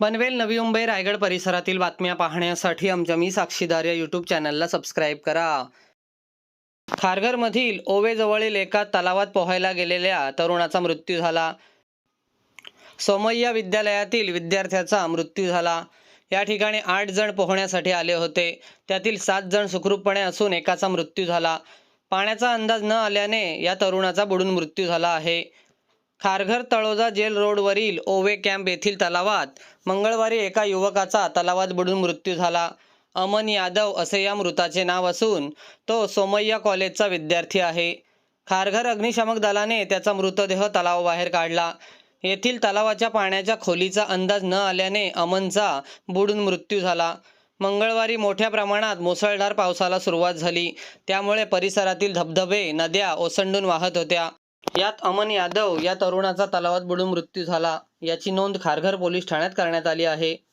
पनवेल नवी मुंबई रायगड परिसरातील बातम्या पाहण्यासाठी आमच्या मी साक्षीदार या यूट्यूब चॅनलला सबस्क्राईब करा. खारघरमधील ओवेजवळील एका तलावात पोहायला गेलेल्या तरुणाचा मृत्यू झाला. सोमय्या विद्यालयातील विद्यार्थ्याचा मृत्यू झाला. या ठिकाणी आठ जण पोहण्यासाठी आले होते. त्यातील सात जण सुखरूपपणे असून एकाचा मृत्यू झाला. पाण्याचा अंदाज न आल्याने या तरुणाचा बुडून मृत्यू झाला आहे. खारघर तळोजा जेल रोडवरील ओवे कॅम्प येथील तलावात मंगळवारी एका युवकाचा तलावात बुडून मृत्यू झाला. अमन यादव असे या मृताचे नाव असून तो सोमय्या कॉलेजचा विद्यार्थी आहे. खारघर अग्निशामक दलाने त्याचा मृतदेह तलावाबाहेर काढला. येथील तलावाच्या पाण्याच्या खोलीचा अंदाज न आल्याने अमनचा बुडून मृत्यू झाला. मंगळवारी मोठ्या प्रमाणात मुसळधार पावसाला सुरुवात झाली. त्यामुळे परिसरातील धबधबे नद्या ओसंडून वाहत होत्या. यात अमन यादव या तरुणाचा तलावात बुडून मृत्यू झाला याची नोंद खारघर पोलीस ठाण्यात करण्यात आली आहे.